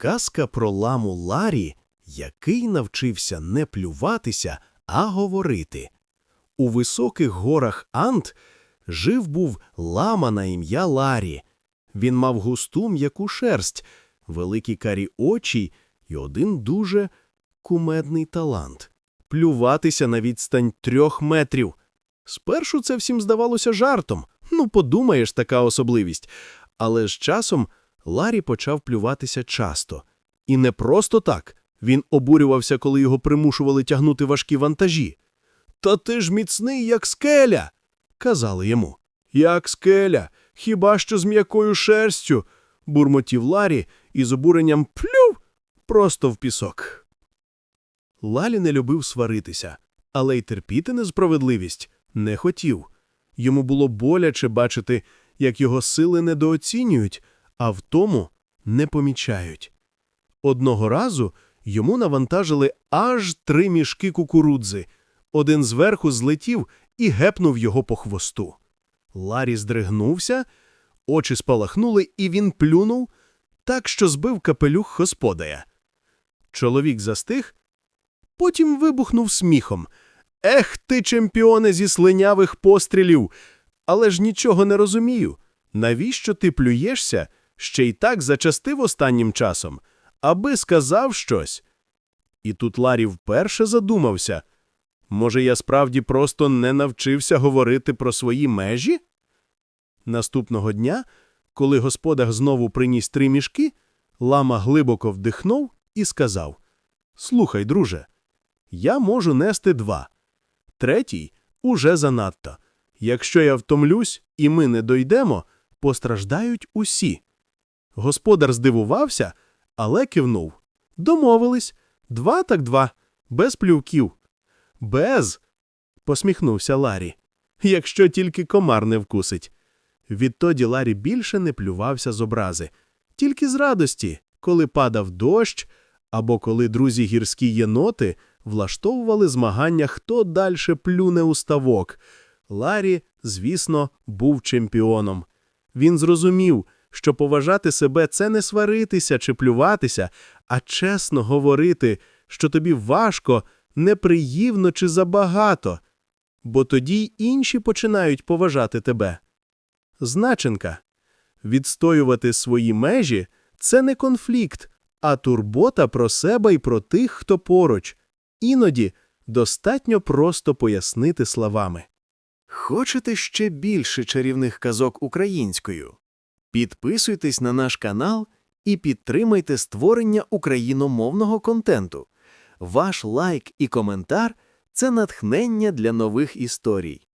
Казка про ламу Ларі, який навчився не плюватися, а говорити. У високих горах Ант жив був лама на ім'я Ларі. Він мав густу м'яку шерсть, великі карі очі і один дуже кумедний талант – плюватися на відстань трьох метрів. Спершу це всім здавалося жартом. Ну, подумаєш, така особливість. Але з часом Ларі почав плюватися часто. І не просто так. Він обурювався, коли його примушували тягнути важкі вантажі. Та ти ж міцний, як скеля, казали йому. Як скеля, хіба що з м'якою шерстю, бурмотів Ларі і з обуренням плюв просто в пісок. Лалі не любив сваритися, але й терпіти несправедливість не хотів. Йому було боляче бачити, як його сили недооцінюють, а в тому не помічають. Одного разу йому навантажили аж три мішки кукурудзи. Один зверху злетів і гепнув його по хвосту. Ларі здригнувся, очі спалахнули, і він плюнув так, що збив капелюх господаря. Чоловік застиг, потім вибухнув сміхом. Ех ти, чемпіоне зі слинявих пострілів! Але ж нічого не розумію. Навіщо ти плюєшся, ще й так зачастив останнім часом, аби сказав щось? І тут Ларі вперше задумався. Може, я справді просто не навчився говорити про свої межі? Наступного дня, коли господар знову приніс три мішки, лама глибоко вдихнув і сказав: Слухай, друже, я можу нести два. Третій уже занадто. Якщо я втомлюсь і ми не дойдемо, постраждають усі. Господар здивувався, але кивнув. Домовились. Два так два, без плювків. Без. посміхнувся Ларі. Якщо тільки комар не вкусить. Відтоді Ларі більше не плювався з образи, тільки з радості, коли падав дощ, або коли друзі гірські єноти влаштовували змагання, хто дальше плюне у ставок. Ларі, звісно, був чемпіоном. Він зрозумів, що поважати себе це не сваритися чи плюватися, а чесно говорити, що тобі важко, неприємно чи забагато, бо тоді інші починають поважати тебе. Значенка. Відстоювати свої межі це не конфлікт, а турбота про себе і про тих, хто поруч. Іноді достатньо просто пояснити словами. Хочете ще більше чарівних казок українською? Підписуйтесь на наш канал і підтримайте створення україномовного контенту. Ваш лайк і коментар це натхнення для нових історій.